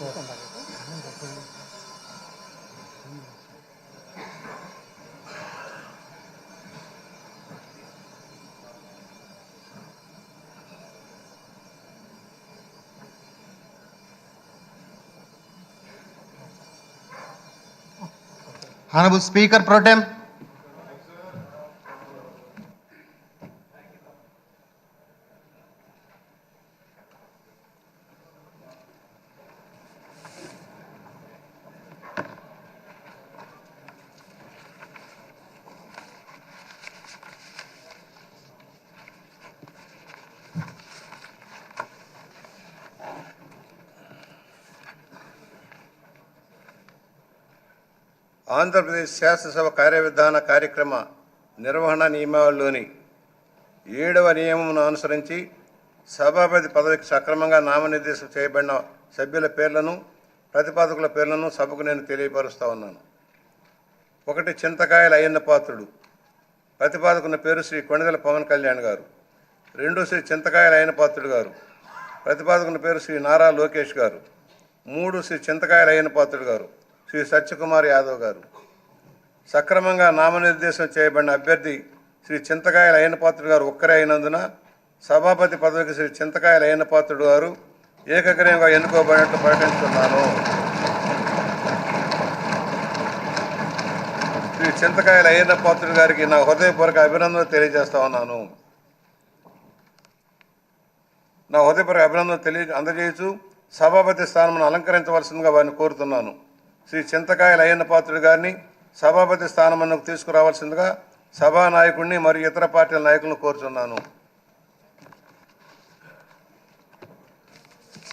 했었단 Honorable Speaker Pro Tem, Andhra Pradesh శాసనసభ కార్యవిధాన కార్యక్రమ నిర్వహణ నియమావళిలోని ఏడవ నియమమును అనుసరించి సభాపతి పదవికి సక్రమంగా నామనిర్దేశం చేయబడిన సభ్యుల పేర్లను ప్రతిపాదకుల పేర్లను సభకు నేను తెలియపరుస్తూ ఉన్నాను. ఒకటి చింతకాయల అయ్యన్న పాత్రుడు ప్రతిపాదకున్న పేరు శ్రీ కొణిదల పవన్ కళ్యాణ్ గారు. రెండు శ్రీ చింతకాయల అయ్యన పాత్రుడు గారు ప్రతిపాదకున్న పేరు శ్రీ నారా లోకేష్ గారు. మూడు శ్రీ చింతకాయల అయ్యన పాత్రుడు గారు. శ్రీ సత్యకుమార్ యాదవ్ గారు. సక్రమంగా నామనిర్దేశం చేయబడిన అభ్యర్థి శ్రీ చింతకాయల అయ్యనపాత్రుడు గారు ఒక్కరే అయినందున సభాపతి పదవికి శ్రీ చింతకాయల అయ్యనపాత్రుడు గారు ఏకగ్రయంగా ఎన్నుకోబడినట్లు ప్రకటిస్తున్నాను. శ్రీ చింతకాయల అయ్యనపాత్రుడు గారికి నా హృదయపూర్వక అభినందనలు తెలియజేస్తా ఉన్నాను. నా హృదయపూర్వక అభినందనలు తెలియ అందజేయచ్చు సభాపతి స్థానం అలంకరించవలసిందిగా వారిని కోరుతున్నాను. శ్రీ చింతకాయల అయ్యన్న పాత్రుడు గారిని సభాపతి స్థానమునకు తీసుకురావాల్సిందిగా సభానాయకుడిని మరియు ఇతర పార్టీల నాయకులను కోరుతున్నాను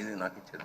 ఇది నాకు ఇచ్చేది.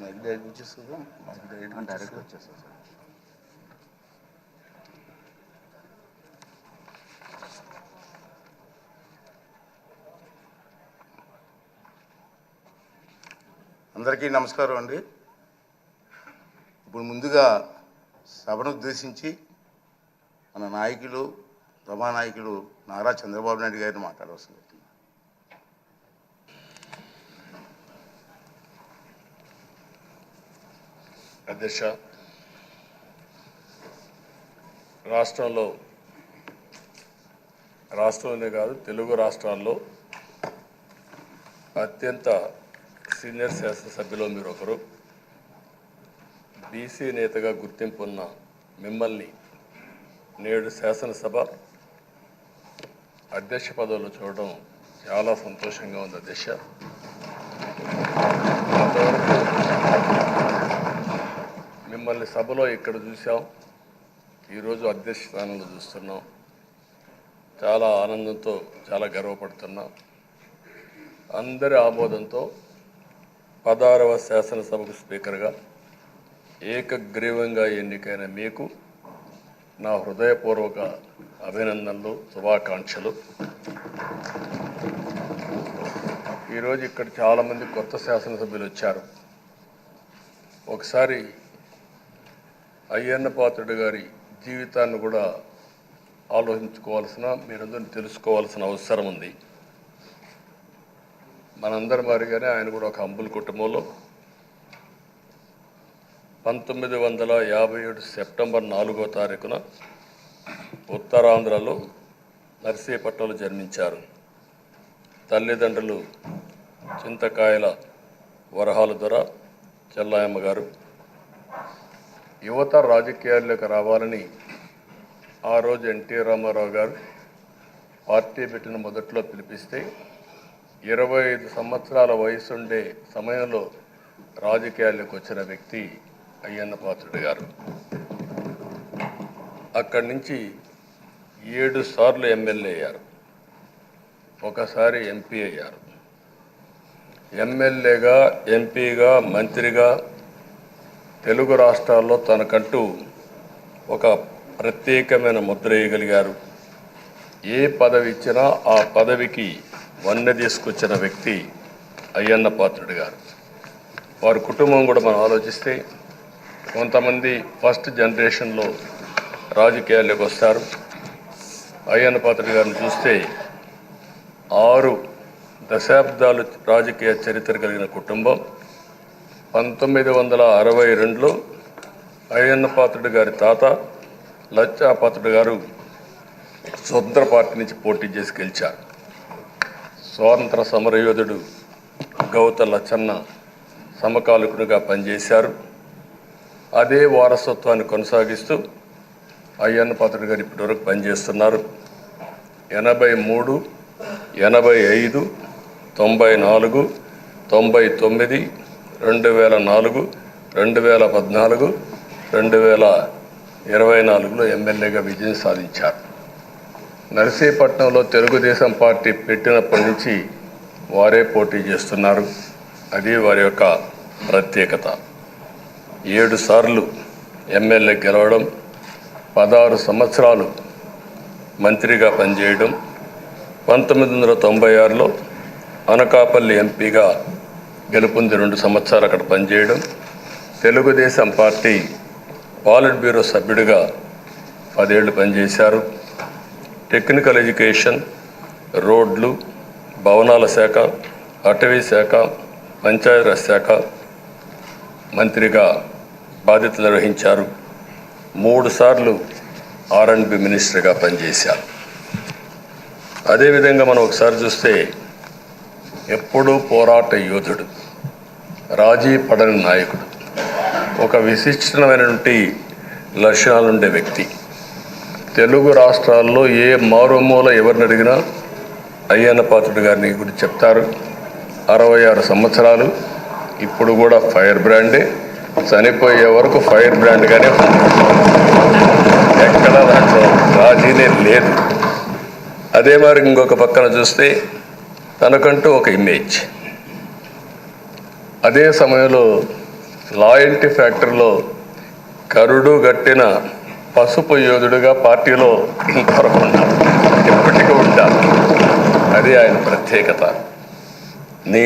డైరెక్ట్ వచ్చేస్తుందా. నాకు డైరెక్ట్ డైరెక్ట్ వచ్చేస్తుంది. సార్ అందరికీ నమస్కారం అండి. ఇప్పుడు ముందుగా సభను ఉద్దేశించి మన నాయకులు సభానాయకులు నారా చంద్రబాబు నాయుడు గారిని మాట్లాడవలసింది. అధ్యక్ష. రాష్ట్రంలో రాష్ట్రంలోనే కాదు తెలుగు రాష్ట్రాల్లో అత్యంత సీనియర్ శాసనసభ్యులు మీరు ఒకరు బీసీ నేతగా గుర్తింపు ఉన్న మిమ్మల్ని నేడు శాసనసభ అధ్యక్ష పదవిలో చూడడం చాలా సంతోషంగా ఉంది అధ్యక్ష. మిమ్మల్ని సభలో ఇక్కడ చూసాం ఈరోజు అధ్యక్ష స్థానంలో చూస్తున్నాం. చాలా ఆనందంతో చాలా గర్వపడుతున్నాం. అందరి ఆమోదంతో పదహారవ శాసనసభకు స్పీకర్గా ఏకగ్రీవంగా ఎన్నికైన మీకు నా హృదయపూర్వక అభినందనలు శుభాకాంక్షలు. ఈరోజు ఇక్కడ చాలామంది కొత్త శాసనసభ్యులు వచ్చారు. ఒకసారి అయ్యన్న పాత్రుడు గారి జీవితాన్ని కూడా ఆలోచించుకోవాల్సిన మీరందరూ తెలుసుకోవాల్సిన అవసరం ఉంది. మనందరి మారిగానే ఆయన కూడా ఒక అంబుల్ కుటుంబంలో. పంతొమ్మిది వందల యాభై ఏడు సెప్టెంబర్ నాలుగో తారీఖున ఉత్తరాంధ్రలో నర్సీపట్నంలో జన్మించారు. తల్లిదండ్రులు చింతకాయల వరహాల దొర చెల్లాయమ్మ గారు యువత రాజకీయాల్లోకి రావాలని ఆ రోజు ఎన్టీ రామారావు గారు పార్టీ పెట్టిన మొదట్లో పిలిపిస్తే ఇరవై ఐదు సంవత్సరాల వయసుండే సమయంలో రాజకీయాల్లోకి వచ్చిన వ్యక్తి అయ్యన్న పాత్రుడు గారు. అక్కడి నుంచి ఏడు సార్లు ఎమ్మెల్యే అయ్యారు. ఒకసారి ఎంపీ అయ్యారు. ఎమ్మెల్యేగా ఎంపీగా మంత్రిగా తెలుగు రాష్ట్రాల్లో తనకంటూ ఒక ప్రత్యేకమైన ముద్ర వేయగలిగారు. ఏ పదవి ఇచ్చినా ఆ పదవికి వన్నె తీసుకొచ్చిన వ్యక్తి అయ్యన్న పాత్రుడు గారు. వారి కుటుంబం కూడా మనం ఆలోచిస్తే కొంతమంది ఫస్ట్ జనరేషన్లో రాజకీయాల్లోకి వస్తారు. అయ్యన్న పాత్రుడు గారిని చూస్తే ఆరు దశాబ్దాలు రాజకీయ చరిత్ర కలిగిన కుటుంబం పంతొమ్మిది వందల అరవై రెండులో అయ్యన్న పాత్రుడు గారి తాత లచ్చా పాత్రుడు గారు స్వతంత్ర పార్టీ నుంచి పోటీ చేసి గెలిచారు. స్వాతంత్ర సమరయోధుడు గౌత లచ్చన్న సమకాలికుడిగా పనిచేశారు. అదే వారసత్వాన్ని కొనసాగిస్తూ అయ్యన్న పాత్రుడు గారు ఇప్పటివరకు పనిచేస్తున్నారు. ఎనభై మూడు ఎనభై ఐదు తొంభై నాలుగు తొంభై తొమ్మిది రెండు వేల నాలుగు రెండు వేల పద్నాలుగు రెండు వేల ఇరవై నాలుగులో ఎమ్మెల్యేగా విజయం సాధించారు. నర్సీపట్నంలో తెలుగుదేశం పార్టీ పెట్టినప్పటి నుంచి వారే పోటీ చేస్తున్నారు. అది వారి యొక్క ప్రత్యేకత. ఏడు సార్లు ఎమ్మెల్యే గెలవడం పదహారు సంవత్సరాలు మంత్రిగా పనిచేయడం పంతొమ్మిది వందల తొంభై ఆరులో అనకాపల్లి ఎంపీగా గెలుపొంది రెండు సంవత్సరాలు అక్కడ పనిచేయడం. తెలుగుదేశం పార్టీ పాలిట్ బ్యూరో సభ్యుడిగా పదేళ్ళు పనిచేశారు. టెక్నికల్ ఎడ్యుకేషన్ రోడ్లు భవనాల శాఖ అటవీ శాఖ పంచాయతీరాజ్ శాఖ మంత్రిగా బాధ్యతలు నిర్వహించారు. మూడు సార్లు ఆర్ అండ్ బి మినిస్టర్గా పనిచేశారు. అదేవిధంగా మనం ఒకసారి చూస్తే ఎప్పుడూ పోరాట యోధుడు రాజీ పడని నాయకుడు ఒక విశిష్టమైనటువంటి లక్షణాలుండే వ్యక్తి. తెలుగు రాష్ట్రాల్లో ఏ మారుమూల ఎవరిని అడిగినా అయ్యన్న పాత్రుడు గారిని గురించి చెప్తారు. అరవై ఆరు సంవత్సరాలు ఇప్పుడు కూడా ఫైర్ బ్రాండే చనిపోయే వరకు ఫైర్ బ్రాండ్గానే ఎక్కడ దాంట్లో రాజీనే లేదు. అదే మరి ఇంకొక పక్కన చూస్తే తనకంటూ ఒక ఇమేజ్ అదే సమయంలో లాయల్టీ ఫ్యాక్టరీలో కరుడు గట్టిన పసుపు యోధుడుగా పార్టీలో ఇంతవరకు ఎప్పటికీ ఉంటారు అది ఆయన ప్రత్యేకత. నీ